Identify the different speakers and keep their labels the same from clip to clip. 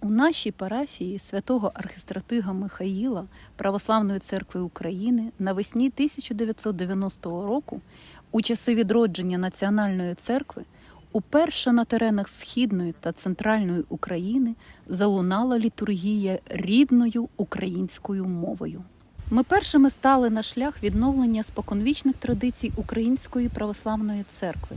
Speaker 1: У нашій парафії святого архістратига Михаїла Православної церкви України навесні 1990 року, у часи відродження Національної церкви, уперше на теренах Східної та Центральної України залунала літургія рідною українською мовою. Ми першими стали на шлях відновлення споконвічних традицій Української православної церкви,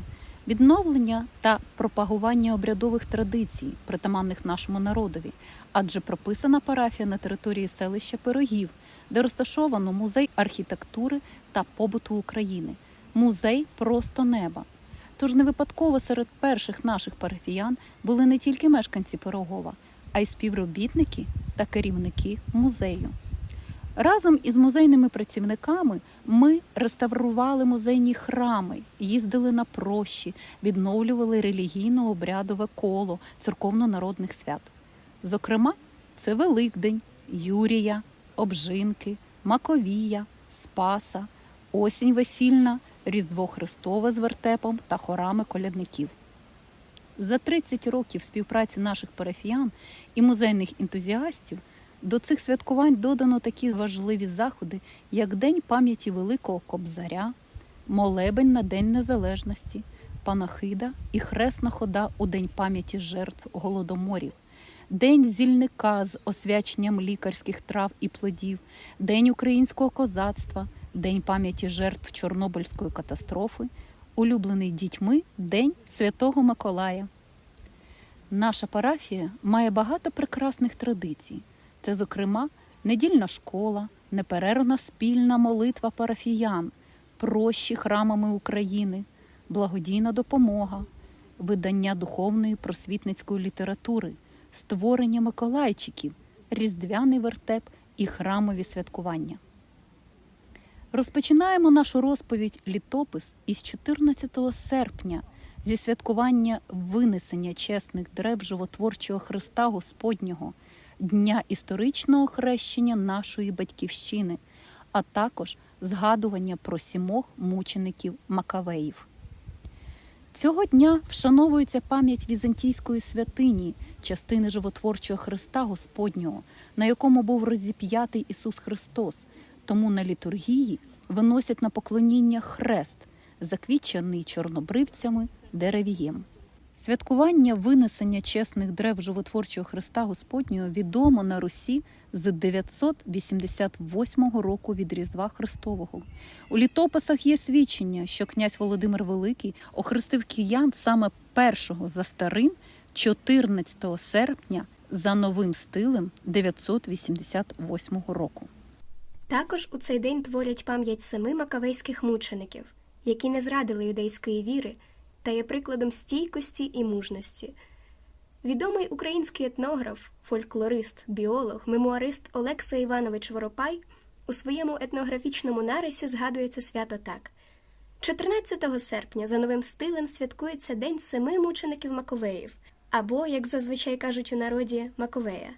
Speaker 1: відновлення та пропагування обрядових традицій, притаманних нашому народові, адже прописана парафія на території селища Пирогів, де розташовано музей архітектури та побуту України, музей просто неба. Тож не випадково серед перших наших парафіян були не тільки мешканці Пирогова, а й співробітники та керівники музею. Разом із музейними працівниками ми реставрували музейні храми, їздили на прощі, відновлювали релігійно-обрядове коло церковно-народних свят. Зокрема, це Великдень, Юрія, Обжинки, Маковія, Спаса, Осінь весільна, Різдво Христове з вертепом та хорами колядників. За 30 років співпраці наших парафіян і музейних ентузіастів до цих святкувань додано такі важливі заходи, як День пам'яті Великого Кобзаря, Молебень на День Незалежності, Панахида і Хресна хода у День пам'яті жертв голодоморів, День зільника з освяченням лікарських трав і плодів, День українського козацтва, День пам'яті жертв Чорнобильської катастрофи, улюблений дітьми День Святого Миколая. Наша парафія має багато прекрасних традицій. Це, зокрема, недільна школа, неперервна спільна молитва парафіян, прощі храмами України, благодійна допомога, видання духовної просвітницької літератури, створення миколайчиків, різдвяний вертеп і храмові святкування. Розпочинаємо нашу розповідь літопис із 14 серпня зі святкування винесення чесних древ животворчого Христа Господнього, дня історичного хрещення нашої батьківщини, а також згадування про сімох мучеників Макавеїв. Цього дня вшановується пам'ять візантійської святині, частини животворчого Христа Господнього, на якому був розіп'ятий Ісус Христос. Тому на літургії виносять на поклоніння хрест, заквічений чорнобривцями деревієм. Святкування винесення чесних древ животворчого Христа Господнього відомо на Русі з 988 року від Різдва Христового. У літописах є свідчення, що князь Володимир Великий охрестив киян саме першого за старим 14 серпня за новим стилем 988 року.
Speaker 2: Також у цей день творять пам'ять семи макавейських мучеників, які не зрадили юдейської віри та є прикладом стійкості і мужності. Відомий український етнограф, фольклорист, біолог, мемуарист Олекса Іванович Воропай у своєму етнографічному нарисі згадує це свято так: 14 серпня за новим стилем святкується День семи мучеників Маковеїв, або, як зазвичай кажуть у народі, Маковея.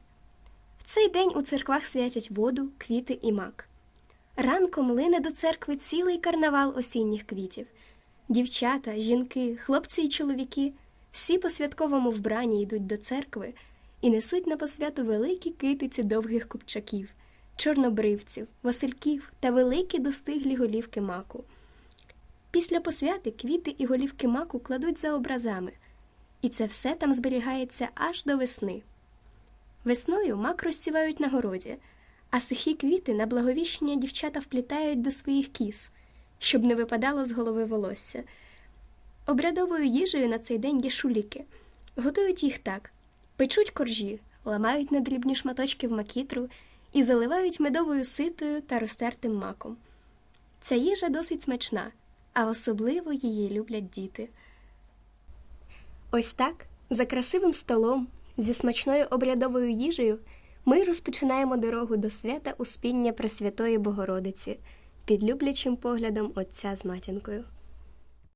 Speaker 2: В цей день у церквах святять воду, квіти і мак. Ранком лине до церкви цілий карнавал осінніх квітів. Дівчата, жінки, хлопці і чоловіки всі по святковому вбранні йдуть до церкви і несуть на посвяту великі китиці довгих купчаків, чорнобривців, васильків та великі достиглі голівки маку. Після посвяти квіти і голівки маку кладуть за образами, і це все там зберігається аж до весни. Весною мак розсівають на городі, а сухі квіти на благовіщення дівчата вплітають до своїх кіз, щоб не випадало з голови волосся. Обрядовою їжею на цей день є шуліки. Готують їх так: печуть коржі, ламають на дрібні шматочки в макітру і заливають медовою ситою та розтертим маком. Ця їжа досить смачна, а особливо її люблять діти. Ось так, за красивим столом, зі смачною обрядовою їжею, ми розпочинаємо дорогу до свята Успіння Пресвятої Богородиці під люблячим поглядом Отця з матінкою.